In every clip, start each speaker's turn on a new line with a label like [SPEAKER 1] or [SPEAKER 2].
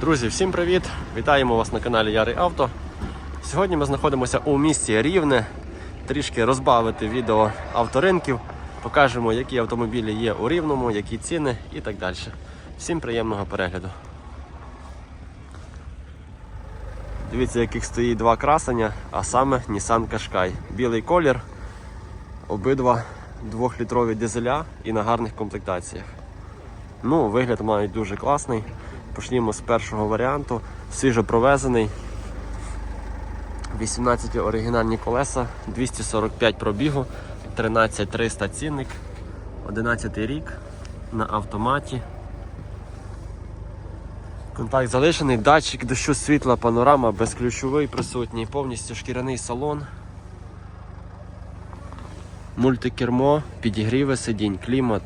[SPEAKER 1] Друзі, всім привіт! Вітаємо вас на каналі Ярий Авто. Сьогодні ми знаходимося у місті Рівне. Трішки розбавити відео авторинків. Покажемо, які автомобілі є у Рівному, які ціни і так далі. Всім приємного перегляду. Дивіться, яких стоїть два красення, а саме Nissan Qashqai. Білий колір, обидва 2-літрові дизеля і на гарних комплектаціях. Ну, вигляд мають дуже класний. Почнімо з першого варіанту. Свіжо провезений. 18 оригінальні колеса, 245 пробігу, 13300 цінник, 11 рік на автоматі. Контакт залишений, датчик дощу світла, панорама, безключовий присутній, повністю шкіряний салон. Мультикермо, підігріви сидінь, клімат,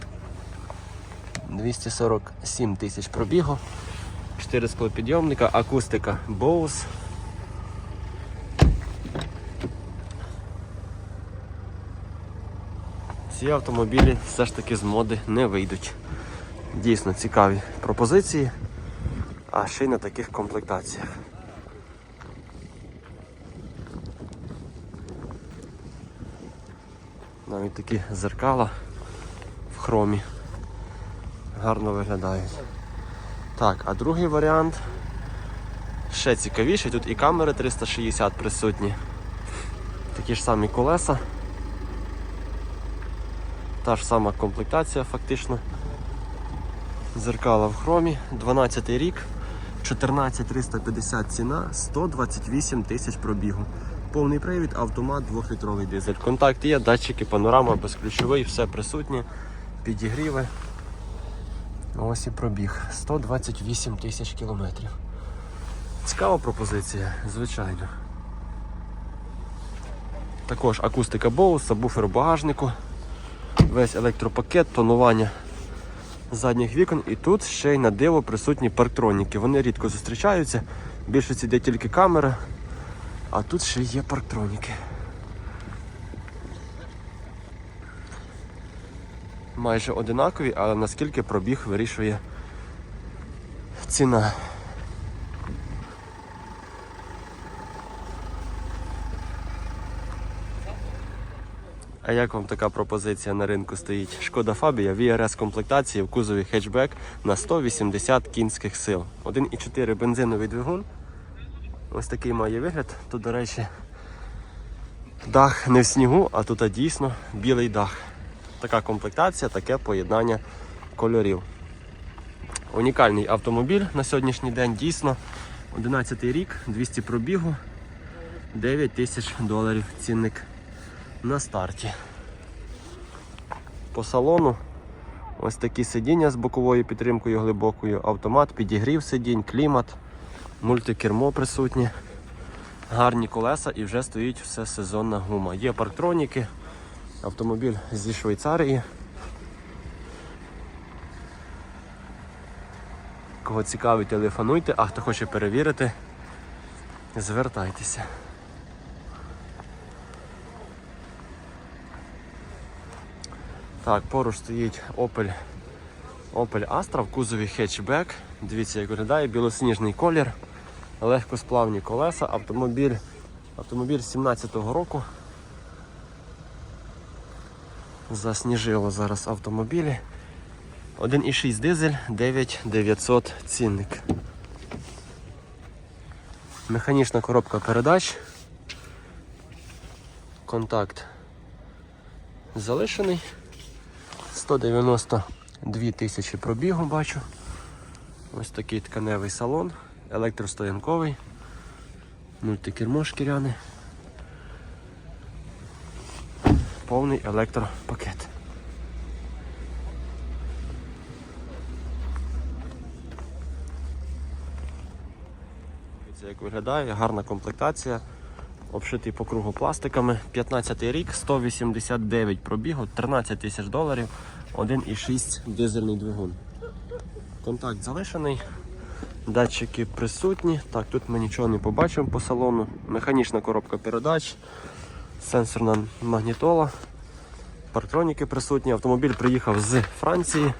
[SPEAKER 1] 247 тисяч пробігу, 4 склопідйомника, акустика Bose. Ці автомобілі все ж таки з моди не вийдуть. Дійсно цікаві пропозиції, а ще й на таких комплектаціях. Навіть такі зеркала в хромі гарно виглядають. Так, а другий варіант ще цікавіший. Тут і камери 360 присутні. Такі ж самі колеса. Та ж сама комплектація фактично. Зеркала в хромі, 12 рік, 14350 ціна, 128 тисяч пробігу. Повний привід, автомат, 2-літровий дизель. Контакт є, датчики, панорама, безключовий, все присутнє, підігріви. Ось і пробіг. 128 тисяч кілометрів. Цікава пропозиція, звичайно. Також акустика Bose, сабвуфер у багажнику, весь електропакет, тонування задніх вікон і тут ще й на диво присутні парктроніки. Вони рідко зустрічаються, більшість йде тільки камера, а тут ще є парктроніки. Майже одинакові, але наскільки пробіг вирішує ціна. А як вам така пропозиція на ринку стоїть? Шкода Фабія VRS комплектації в кузові хетчбек на 180 кінських сил. 1,4 бензиновий двигун. Ось такий має вигляд. Тут, до речі, дах не в снігу, а тут дійсно білий дах. Така комплектація, таке поєднання кольорів. Унікальний автомобіль на сьогоднішній день дійсно 11 рік, 200 пробігу, 9 тисяч доларів цінник на старті. По салону ось такі сидіння з боковою підтримкою глибокою, автомат, підігрів сидінь, клімат, мультикермо присутнє, гарні колеса і вже стоїть все сезонна гума. Є парктроніки, автомобіль зі Швейцарії. Кого цікавить, телефонуйте, а хто хоче перевірити, звертайтеся. Так, поруч стоїть Opel Opel Astra в кузові хетчбек. Дивіться, як виглядає, білосніжний колір, легкосплавні колеса, автомобіль, автомобіль 17-го року. Засніжило зараз автомобілі. 1,6 дизель, 9900 цінник. Механічна коробка передач. Контакт залишений. 192 тисячі пробігу бачу. Ось такий тканевий салон, електростоянковий, мультикермо шкіряне. Повний електропакет. Дивіться, як виглядає, гарна комплектація, обшитий по кругу пластиками. 15 рік, 189 пробігу, 13 тисяч доларів, 1,6 дизельний двигун. Контакт залишений, датчики присутні. Так, тут ми нічого не побачимо по салону. Механічна коробка передач, сенсорна магнітола, парктроніки присутні. Автомобіль приїхав з Франції.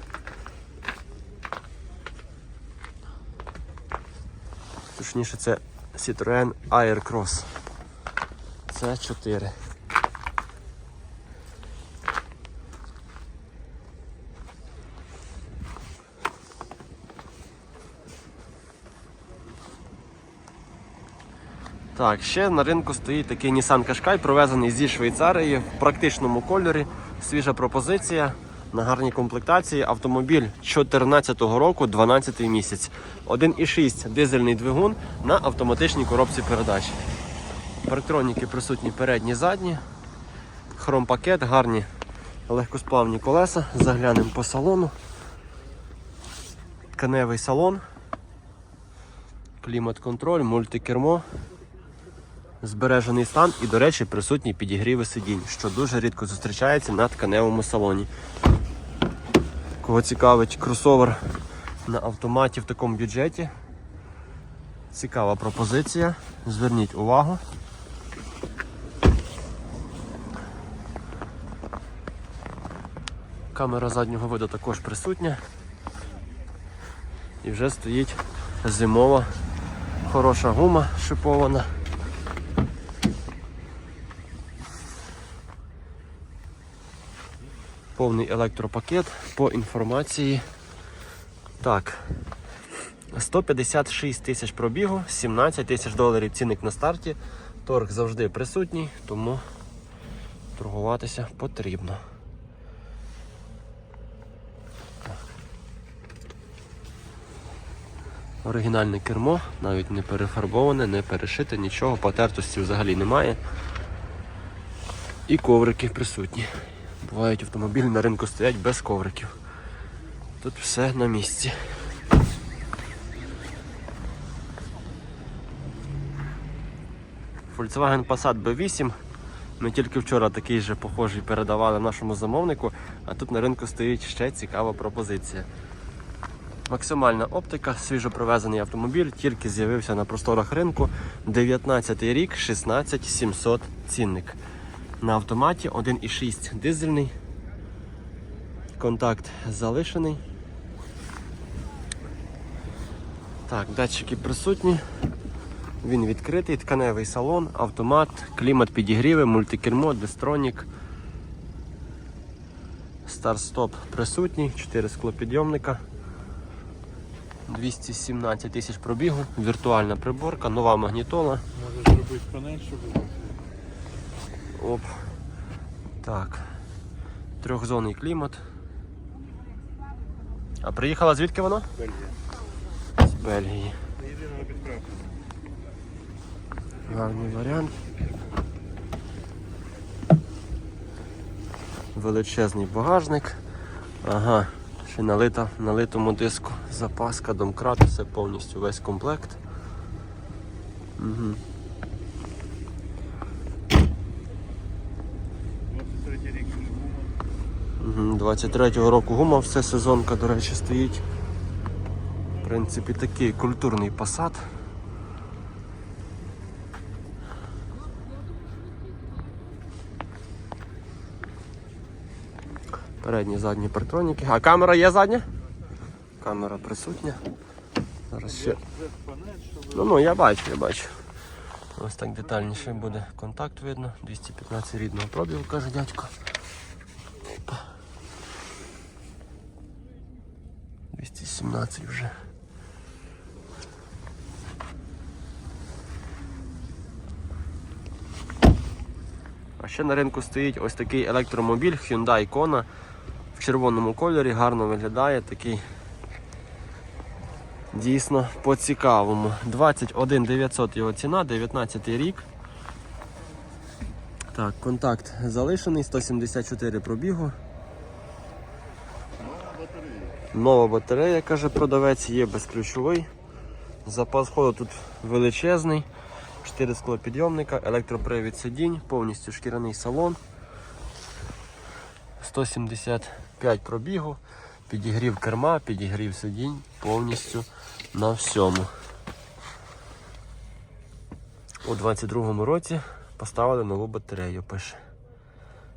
[SPEAKER 1] Точніше, це Citroën Aircross. Це 4. Так, ще на ринку стоїть такий Nissan Qashqai, провезений зі Швейцарії в практичному кольорі. Свіжа пропозиція на гарній комплектації. Автомобіль 2014 року, 12 місяць. 1,6 дизельний двигун на автоматичній коробці передач. Парктроніки присутні передні, задні. Хромпакет, гарні легкосплавні колеса. Заглянемо по салону. Тканевий салон. Клімат-контроль, мультикермо збережений стан і, до речі, присутні підігріви сидінь, що дуже рідко зустрічається на тканевому салоні. Кого цікавить кросовер на автоматі в такому бюджеті. Цікава пропозиція. Зверніть увагу. Камера заднього виду також присутня. І вже стоїть зимова хороша гума шипована. Повний електропакет по інформації. Так. 156 тисяч пробігу, 17 тисяч доларів цінник на старті. Торг завжди присутній, тому торгуватися потрібно. Оригінальне кермо, навіть не перефарбоване, не перешите, нічого, потертості взагалі немає. І коврики присутні. Бувають автомобілі на ринку стоять без ковриків. Тут все на місці. Volkswagen Passat B8. Ми тільки вчора такий же похожий передавали нашому замовнику, а тут на ринку стоїть ще цікава пропозиція. Максимальна оптика, свіжопровезений автомобіль, тільки з'явився на просторах ринку. 19 рік, 16 700 цінник. На автоматі 1,6 дизельний. Контакт залишений. Так, датчики присутні. Він відкритий, тканевий салон, автомат, клімат підігріви, мультикермо, дистронік. Старт-стоп присутній, 4 склопідйомника. 217 тисяч пробігу, віртуальна приборка, нова магнітола.
[SPEAKER 2] Можеш зробити панель, щоб.
[SPEAKER 1] Оп. Так. Трьохзонний клімат. А приїхала звідки вона?
[SPEAKER 2] Бельгія.
[SPEAKER 1] З Бельгії.
[SPEAKER 2] Єдиного підправка.
[SPEAKER 1] Гарний варіант. Величезний багажник. Ага, ще налита налитому диску. Запаска, домкрат, все повністю весь комплект. Угу.
[SPEAKER 2] 23 рік гума.
[SPEAKER 1] Угу. 23-го року гума, все сезонка, до речі, стоїть. В принципі, такий культурний посад. Передні, задні партроніки. А камера є задня? Камера присутня. Зараз ще. Ну, ну, я бачу, я бачу. Ось так детальніше буде контакт видно. 215 рідного пробігу, каже дядько. 217 вже. А ще на ринку стоїть ось такий електромобіль Hyundai Kona в червоному кольорі, гарно виглядає такий Дійсно по-цікавому. 21 900 його ціна, 19 рік. Так, контакт залишений, 174 пробігу. Нова батарея, каже продавець, є безключовий. Запас ходу тут величезний. 4 склопідйомника, електропривід сидінь, повністю шкіряний салон. 175 пробігу, підігрів керма, підігрів сидінь повністю на всьому. У 22-му році поставили нову батарею, пише.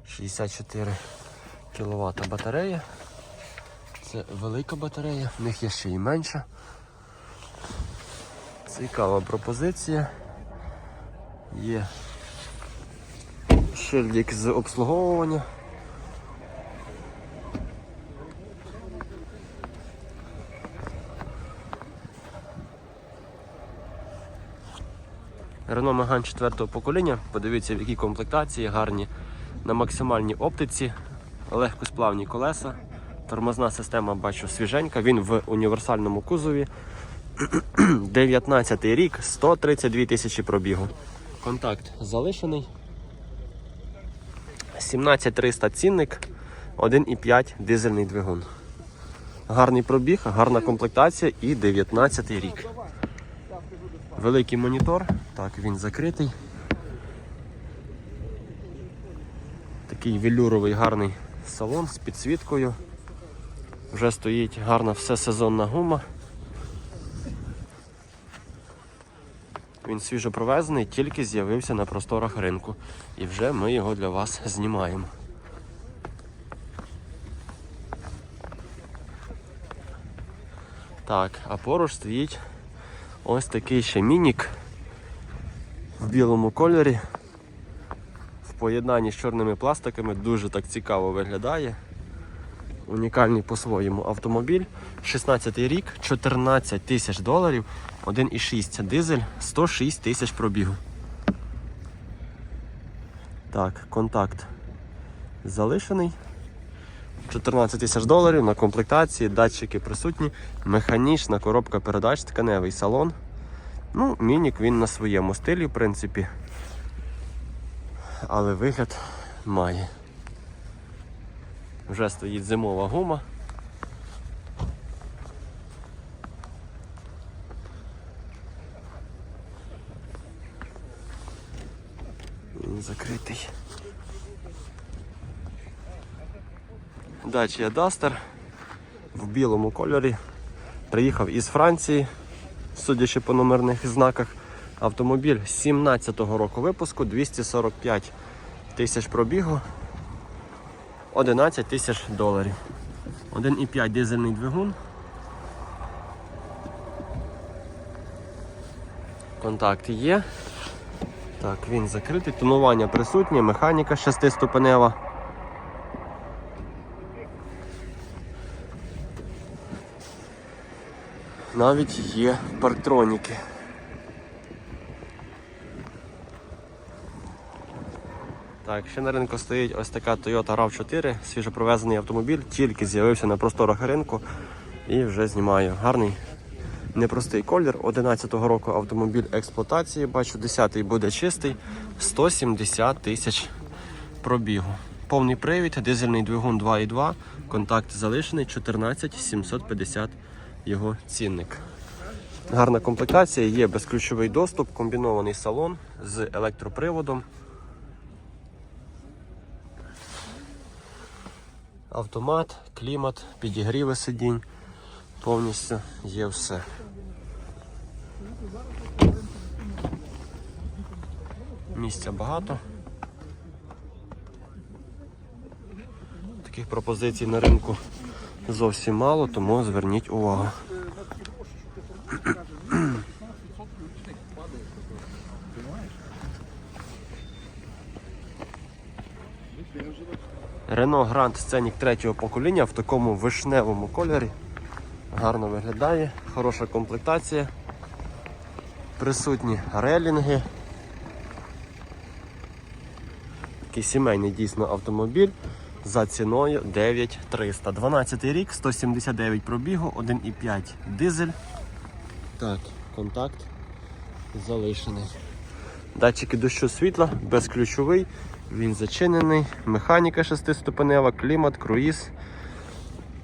[SPEAKER 1] 64 кВт батарея. Це велика батарея, в них є ще і менша. Цікава пропозиція. Є шильдик з обслуговування. Renault Megane 4 покоління. Подивіться, в якій комплектації гарні на максимальній оптиці, легкосплавні колеса. Тормозна система бачу свіженька. Він в універсальному кузові. 19 рік, 132 тисячі пробігу. Контакт залишений. 17300 цінник, 1,5 дизельний двигун. Гарний пробіг, гарна комплектація і 19 рік. Великий монітор. Так, він закритий. Такий велюровий гарний салон з підсвіткою. Вже стоїть гарна всесезонна гума. Він свіжо провезений, тільки з'явився на просторах ринку. І вже ми його для вас знімаємо. Так, а поруч стоїть ось такий ще мінік в білому кольорі. В поєднанні з чорними пластиками дуже так цікаво виглядає. Унікальний по-своєму автомобіль. 16 рік, 14 тисяч доларів, 1,6 дизель, 106 тисяч пробігу. Так, контакт залишений. 14 тисяч доларів на комплектації, датчики присутні, механічна коробка передач, тканевий салон. Ну, мінік він на своєму стилі, в принципі. Але вигляд має. Вже стоїть зимова гума. Закритий. Dacia Duster в білому кольорі. Приїхав із Франції, судячи по номерних знаках. Автомобіль 17-го року випуску, 245 тисяч пробігу, 11 тисяч доларів. 1,5 дизельний двигун. Контакт є. Так, він закритий, тонування присутнє, механіка шестиступенева. Навіть є парктроніки. Так, ще на ринку стоїть ось така Toyota RAV4, свіжопровезений автомобіль, тільки з'явився на просторах ринку і вже знімаю. Гарний, непростий колір. 11-го року автомобіль експлуатації, бачу, 10-й буде чистий, 170 тисяч пробігу. Повний привід, дизельний двигун 2.2, контакт залишений, 14 750 його цінник. Гарна комплектація, є безключовий доступ, комбінований салон з електроприводом. Автомат, клімат, підігріви сидінь, повністю є все. Місця багато. Таких пропозицій на ринку зовсім мало, тому зверніть увагу. Renault Grand Scenic третього покоління в такому вишневому кольорі. Гарно виглядає, хороша комплектація. Присутні релінги. Такий сімейний дійсно автомобіль за ціною 9300. 12 рік, 179 пробігу, 1,5 дизель. Так, контакт залишений. Датчики дощу світла, безключовий, він зачинений, механіка шестиступенева, клімат, круїз,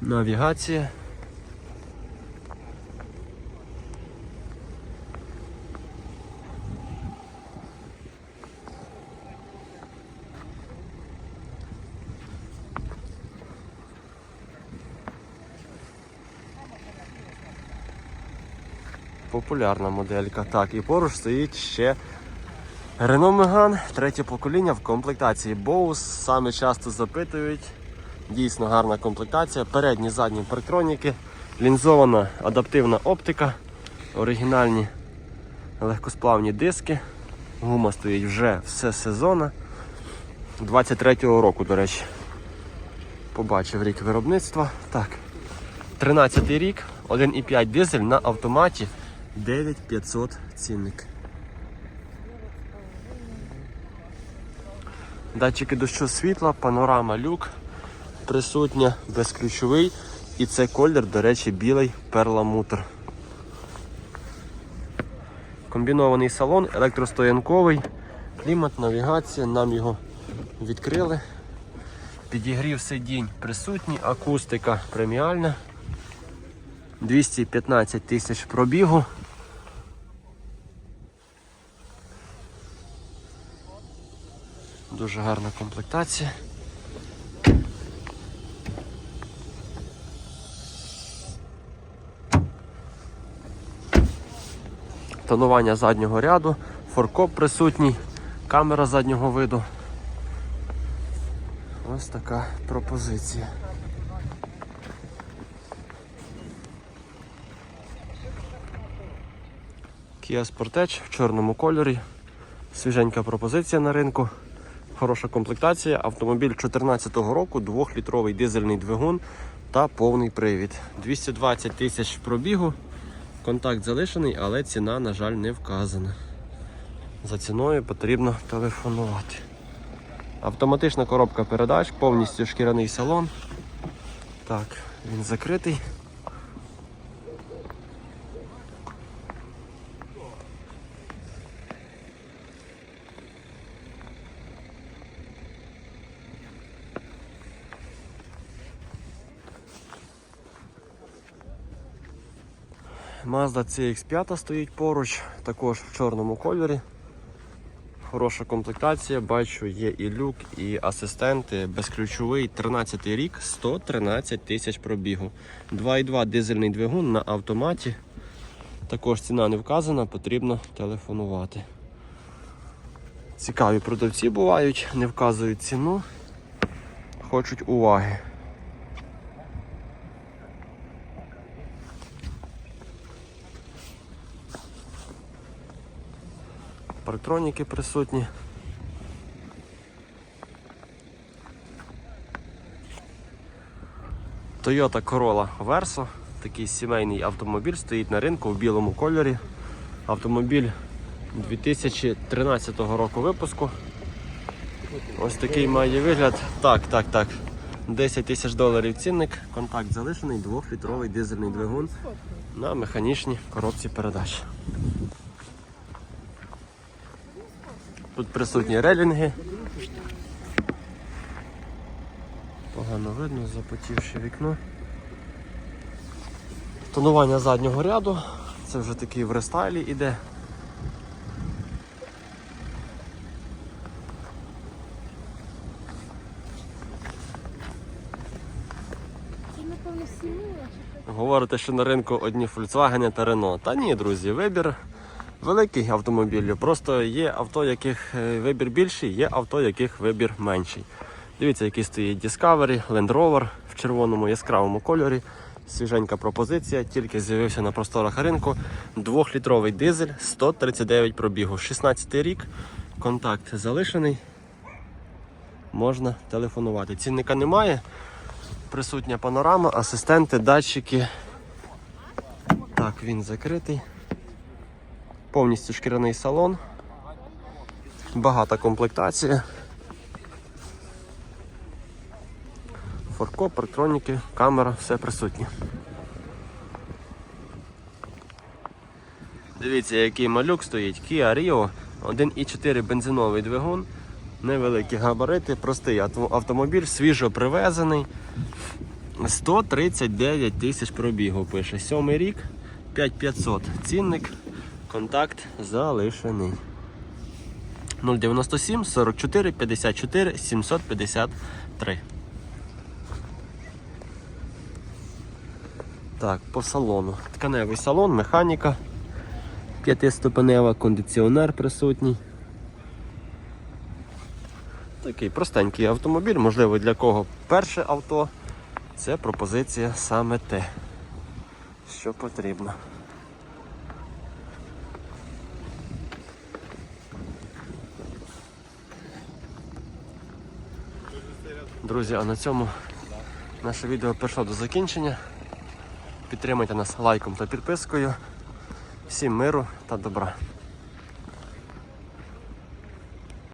[SPEAKER 1] навігація. Популярна моделька. Так, і поруч стоїть ще Renault Megane, третє покоління в комплектації Bose. Саме часто запитують. Дійсно гарна комплектація. Передні, задні парктроніки, лінзована адаптивна оптика, оригінальні Легкосплавні диски. Гума стоїть вже все сезона. 23-го року, до речі. Побачив рік виробництва. Так. 13 рік, 1,5 дизель на автоматі 9500 цінник. Датчики дощу світла, панорама люк присутня, безключовий. І це колір, до речі, білий перламутр. Комбінований салон, електростоянковий, клімат, навігація, нам його відкрили. Підігрів сидінь присутній, акустика преміальна. 215 тисяч пробігу. Дуже гарна комплектація. Тонування заднього ряду, форкоп присутній, камера заднього виду. Ось така пропозиція. Kia Sportage в чорному кольорі. Свіженька пропозиція на ринку. Хороша комплектація. Автомобіль 2014 року, 2-літровий дизельний двигун та повний привід. 220 тисяч пробігу. Контакт залишений, але ціна, на жаль, не вказана. За ціною потрібно телефонувати. Автоматична коробка передач, повністю шкіряний салон. Так, він закритий. Mazda CX5 стоїть поруч, також в чорному кольорі. Хороша комплектація, бачу, є і люк, і асистенти. Безключовий 13 рік, 113 тисяч пробігу. 2,2 дизельний двигун на автоматі. Також ціна не вказана, потрібно телефонувати. Цікаві продавці бувають, не вказують ціну, хочуть уваги. Парктроніки присутні. Toyota Corolla Verso. Такий сімейний автомобіль стоїть на ринку в білому кольорі. Автомобіль 2013 року випуску. Ось такий має вигляд. Так, так, так. 10 тисяч доларів цінник, контакт залишений, 2-літровий дизельний двигун на механічній коробці передач. Тут присутні релінги. Погано видно, запотівши вікно. Тонування заднього ряду. Це вже такий в рестайлі іде. Говорите, що на ринку одні Volkswagen та Renault. Та ні, друзі, вибір великий автомобілів. Просто є авто, яких е, вибір більший, є авто, яких вибір менший. Дивіться, який стоїть Discovery, Land Rover в червоному яскравому кольорі. Свіженька пропозиція, тільки з'явився на просторах ринку. Двохлітровий дизель, 139 пробігу, 16 рік. Контакт залишений. Можна телефонувати. Цінника немає. Присутня панорама, асистенти, датчики. Так, він закритий. Повністю шкіряний салон. Багата комплектація. Форкоп, електроніки, камера, все присутнє. Дивіться, який малюк стоїть. Kia Rio, 1,4 бензиновий двигун, невеликі габарити, простий автомобіль, свіжо привезений. 139 тисяч пробігу пише. Сьомий рік, 5500. Цінник, контакт залишений. 097 44 54 753. Так, по салону. Тканевий салон, механіка. П'ятиступенева, кондиціонер присутній. Такий простенький автомобіль, можливо, для кого перше авто. Це пропозиція саме те, що потрібно. Друзі, а на цьому наше відео прийшло до закінчення. Підтримайте нас лайком та підпискою. Всім миру та добра.